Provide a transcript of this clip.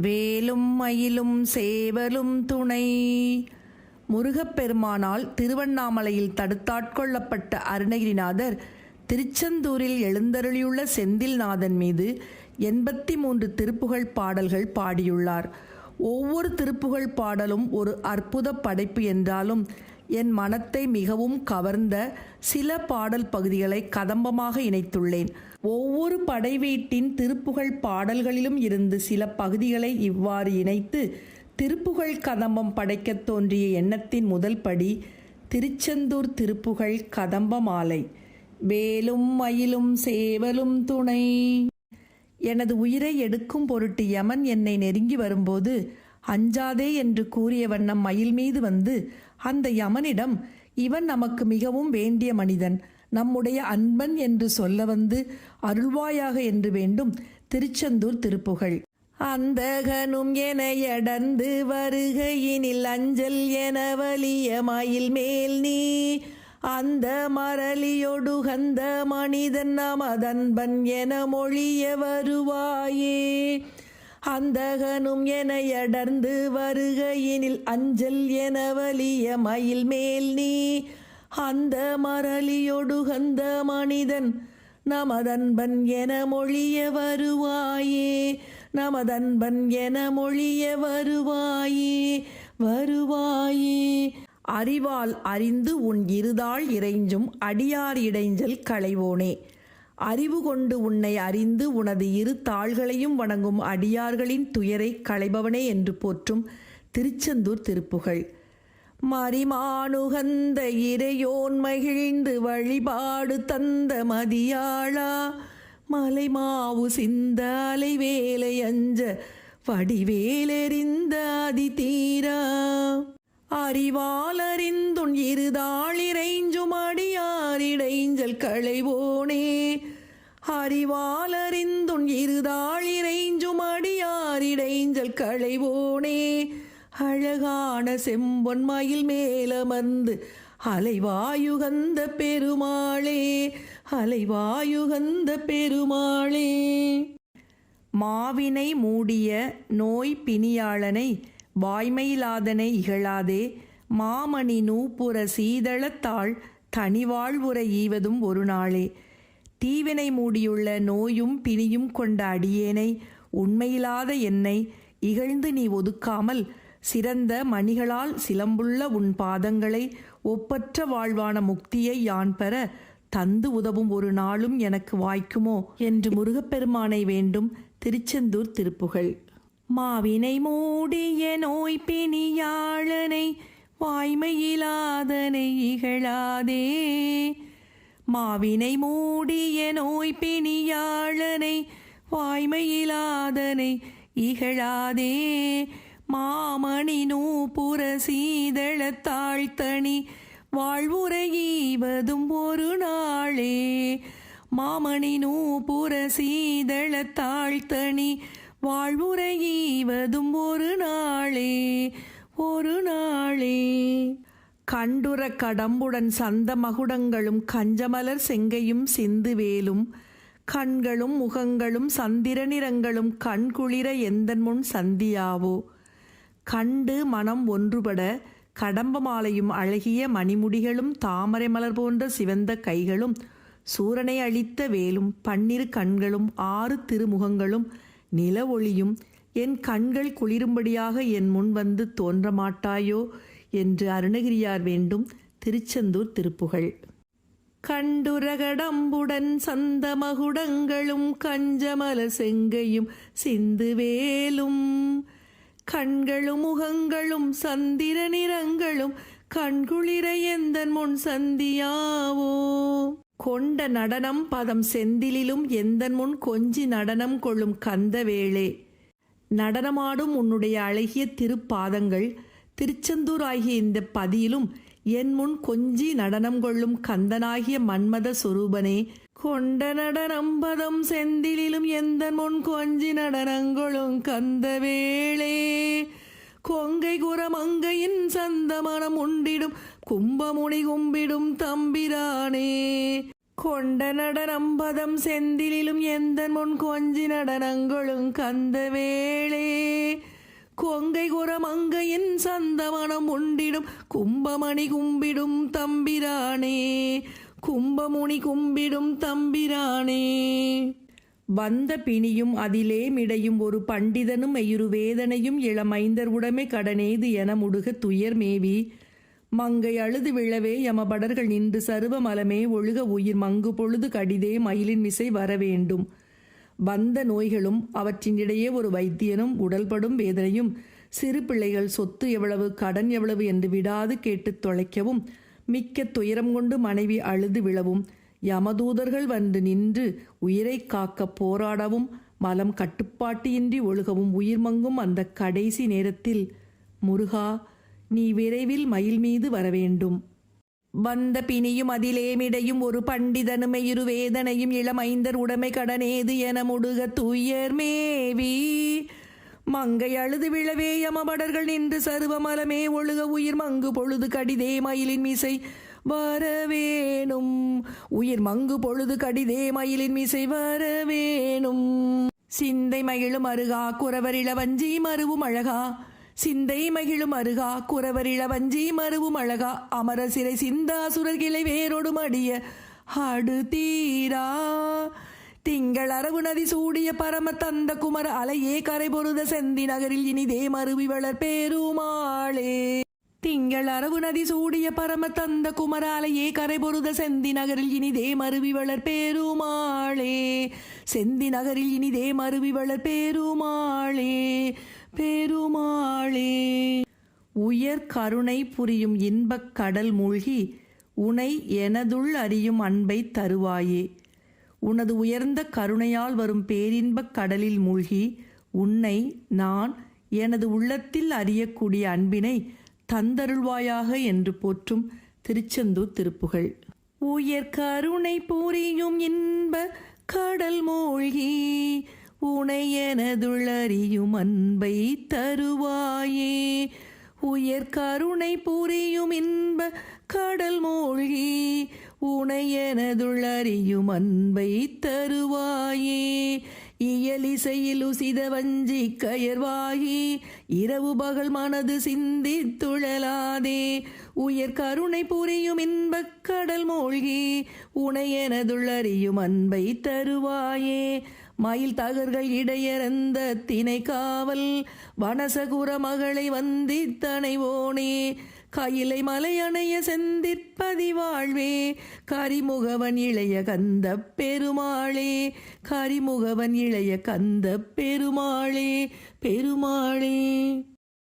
வேலும் மயிலும் சேவலும் துணை. முருகப்பெருமானால் திருவண்ணாமலையில் தடுத்தாட்கொள்ளப்பட்ட அருணகிரிநாதர் திருச்செந்தூரில் எழுந்தருளியுள்ள செந்தில்நாதன் மீது எண்பத்தி மூன்று திருப்புகழ் பாடல்கள் பாடியுள்ளார். ஒவ்வொரு திருப்புகழ் பாடலும் ஒரு அற்புத படைப்பு என்றாலும் என் மனத்தை மிகவும் கவர்ந்த சில பாடல் பகுதிகளை கதம்பமாக இணைத்துள்ளேன். ஒவ்வொரு படை வீட்டின் திருப்புகழ் பாடல்களிலும் இருந்து சில பகுதிகளை இவ்வாறு இணைத்து திருப்புகழ் கதம்பம் படைக்கத் தோன்றிய எண்ணத்தின் முதல் படி திருச்செந்தூர் திருப்புகழ் கதம்ப மாலை. வேலும் மயிலும் சேவலும் துணை. எனது உயிரை எடுக்கும் பொருட்டு யமன் என்னை நெருங்கி வரும்போது அஞ்சாதே என்று கூறிய வண்ணம் மயில் மீது வந்து அந்த யமனிடம் இவன் நமக்கு மிகவும் வேண்டிய மனிதன். நம்முடைய அன்பன் என்று சொல்ல வந்து அருள்வாயாக என்று வேண்டும். திருச்செந்தூர் திருப்புகழ். அந்தகனும் என எடந்து வருகையினில் அஞ்சல் என வலிய மயில் மேல் நீ. அந்த மரளியொடுகந்த மனிதன் நமதன்பன் என மொழிய வருவாயே. அந்தகனும் என எடர்ந்து வருகையினில் அஞ்சல் என வலிய மயில் மேல் நீ. அந்த மரளியொடுகந்த மனிதன் நமதன்பன் என மொழிய வருவாயே. நமதன்பன் என மொழிய வருவாயே வருவாயே. அறிவால் அறிந்து உன் இருதாள் இறைஞ்சும் அடியார் இடைஞ்சல் களைவோனே. அறிவு கொண்டு உன்னை அறிந்து உனது இரு தாள்களையும் வணங்கும் அடியார்களின் துயரை களைபவனே என்று போற்றும் திருச்செந்தூர் திருப்புகழ். மரிமானுகந்த இறையோன் மகிழ்ந்து வழிபாடு தந்த மதியாளா மலைமாவு சிந்த அலைவேலை அஞ்ச வடிவேலெறிந்த அதி தீரா அறிவாலறிந்துன் இருதாளிரைஞ்சும் அடியாரிடைஞ்சல் களைவோனே அறிவாலறிந்துன் இருதாழிரைஞ்சும் அடியாரிடைஞ்சல் களைவோனே. அழகான செம்பொன் மயில் மேலமர்ந்து அலைவாயுகந்த பெருமாளே அலைவாயுகந்த பெருமாளே. மாவினை மூடிய நோய் பிணியாளனை வாய்மையிலாதனை இகழாதே. மாமணி நூப்புற சீதளத்தாள் தனிவாழ்வுரை ஈவதும் ஒரு நாளே. தீவினை மூடியுள்ள நோயும் பிணியும் கொண்ட அடியேனை உண்மையில்லாத என்னை இகழ்ந்து நீ ஒதுக்காமல் சிறந்த மணிகளால் சிலம்புள்ள உன் பாதங்களை ஒப்பற்ற வாழ்வான முக்தியை யான் பெற தந்து உதவும் ஒரு நாளும் எனக்கு வாய்க்குமோ? என்று முருகப்பெருமானை வேண்டும் திருச்செந்தூர் திருப்புகழ். மாவினை மூடிய நோய் பிணியாளனை வாய்மையிலாதனை இகழாதே. மாவினை மூடிய நோய் பிணியாளனை வாய்மையிலாதனை இகழாதே. மாமணி நூபுர சீதள வாழ்வுரையீவதும் ஒரு நாளே. மாமணி நூபுர சீதள வாழ்வுரையீவதும் ஒரு நாளே. ஒரு நாளே. கண்டுர கடம்புடன் சந்த மகுடங்களும் கஞ்சமலர் செங்கையும் சிந்து வேலும் கண்களும் முகங்களும் சந்திர நிறங்களும் கண்குளிர எந்தன் முன் சந்தியாவோ? கண்டு மனம் ஒன்றுபட கடம்ப மாலையும் அழகிய மணிமுடிகளும் தாமரை மலர் போன்ற சிவந்த கைகளும் சூரனை அழித்த வேலும் பன்னிரு கண்களும் ஆறு திருமுகங்களும் நில ஒளியும் என் கண்கள் குளிரும்படியாக என் முன் வந்து தோன்ற மாட்டாயோ என்று அருணகிரியார் வேண்டும் திருச்செந்தூர் திருப்புகழ். கண்டுரகடம்புடன் சந்த மகுடங்களும் கஞ்சமல செங்கையும் சிந்து வேலும் கண்களும் முகங்களும் சந்திர நிறங்களும் கண்குளிர எந்தன் முன் சந்தியாவோ? கொண்ட நடனம் பதம் செந்திலிலும் எந்தன் முன் கொஞ்சி நடனம் கொள்ளும் கந்தவேளே. நடனமாடும் உன்னுடைய அழகிய திருப்பாதங்கள் திருச்செந்தூர் ஆகிய இந்த பதியிலும் என் முன் கொஞ்சி நடனம் கொள்ளும் கந்தனாகிய மன்மத சொரூபனே கொண்ட நடனம் பதம் செந்திலிலும் எந்த முன் கொஞ்சி நடனங்களும் கந்த வேளே கொங்கை குரமங்கையின் சந்தமனம் உண்டிடும் கும்பமுனி கும்பிடும் தம்பிரானே. கொண்ட நடனம்பதம் செந்திலும் எந்த முன் கொஞ்சி நடனங்களும் கந்த வேளே சந்தவனம் உண்டிடும். கும்பமணி கும்பிடும் தம்பிரானே. கும்பமுனி கும்பிடும் தம்பிரானே. வந்த பிணியும் அதிலே மிடையும் ஒரு பண்டிதனும் எயுரு வேதனையும் இளமைந்தர் உடமை கடனேது என முடுக துயர் மேவி. மங்கை அழுது விழவே யமபடர்கள் நின்று சருவ மலமே ஒழுக உயிர் மங்கு பொழுது கடிதே மயிலின் மிசை வர வேண்டும். வந்த நோய்களும் அவற்றினிடையே ஒரு வைத்தியனும் உடல்படும் வேதனையும் சிறு பிள்ளைகள் சொத்து எவ்வளவு கடன் எவ்வளவு என்று விடாது கேட்டுத் தொலைக்கவும் மிக்க துயரம் கொண்டு மனைவி அழுது விழவும் யமதூதர்கள் வந்து நின்று உயிரை காக்க போராடவும் மலம் கட்டுப்பாட்டியின்றி ஒழுகவும் உயிர் மங்கும் அந்த கடைசி நேரத்தில் முருகா நீ விரைவில் மயில் மீது வரவேண்டும். வந்த பிணியும் அதிலேமிடையும் ஒரு பண்டிதனுமை இரு வேதனையும் இளமைந்தர் உடைமை கடனேது என முடுக துயர் மேவி. மங்கை அழுது விழவே யமபடர்கள் நின்று சருவமலமே ஒழுக உயிர் மங்கு பொழுது கடிதே மயிலின் மீசை வரவேணும். உயிர் மங்கு பொழுது கடிதே மயிலின் மீசை வரவேணும். சிந்தை மகிழும் அருகா குறவர் இளவஞ்சி மருவும் அழகா. சிந்தை மகிழும் அருகா குறவர் இளவஞ்சி மருவும் அழகா அமர சிறை சிந்தாசுரர் கிளை வேரோடும் அடிய ஹடு தீரா. திங்கள் அரவு நதி சூடிய பரம தந்த குமர அலையே கரை பொருத செந்தி நகரில் இனிதே மருவி வளர் பேருமாளே. திங்கள் அரவு நதி சூடிய பரம தந்த குமராலையே கரை பொருத செந்தி நகரில் இனிதே மருவி வளர் பேருமாளே. செந்தி நகரில் இனிதே மருவி வளர் பேருமாளே. பெருமாளே. உயர் கருணை புரியும் இன்பக் கடல் மூழ்கி உனை எனதுள் அறியும் அன்பை தருவாயே. உனது உயர்ந்த கருணையால் வரும் பேரின்பக் கடலில் மூழ்கி உன்னை நான் எனது உள்ளத்தில் அறியக்கூடிய அன்பினை தந்தருள்வாயாக என்று போற்றும் திருச்செந்தூர் திருப்புகழ். உயர் கருணை புரியும் இன்ப கடல் மூழ்கி உனை எனதுள்ளறியும் அன்பை தருவாயே. உயர் கருணை புரியும் இன்ப கடல் மூழ்கி உனை எனதுள்ளறியும் அன்பை தருவாயே. இயலிசையில் உசித வஞ்சி கயர்வாகி இரவு பகல் மனது சிந்தித்துழலாதே. உயர் கருணை புரியும் இன்பக் கடல் மூழ்கி உனை எனதுள்ளறியும் அன்பை தருவாயே. மயில் தகர்கள் இடையறந்த தினை காவல் வனசகுர மகளை வந்தித்தனை ஓனே கையிலை மலையணைய செந்திற்பதி வாழ்வே கரிமுகவன் இளைய கந்த பெருமாளே கரிமுகவன் இளைய கந்த பெருமாளே பெருமாளே.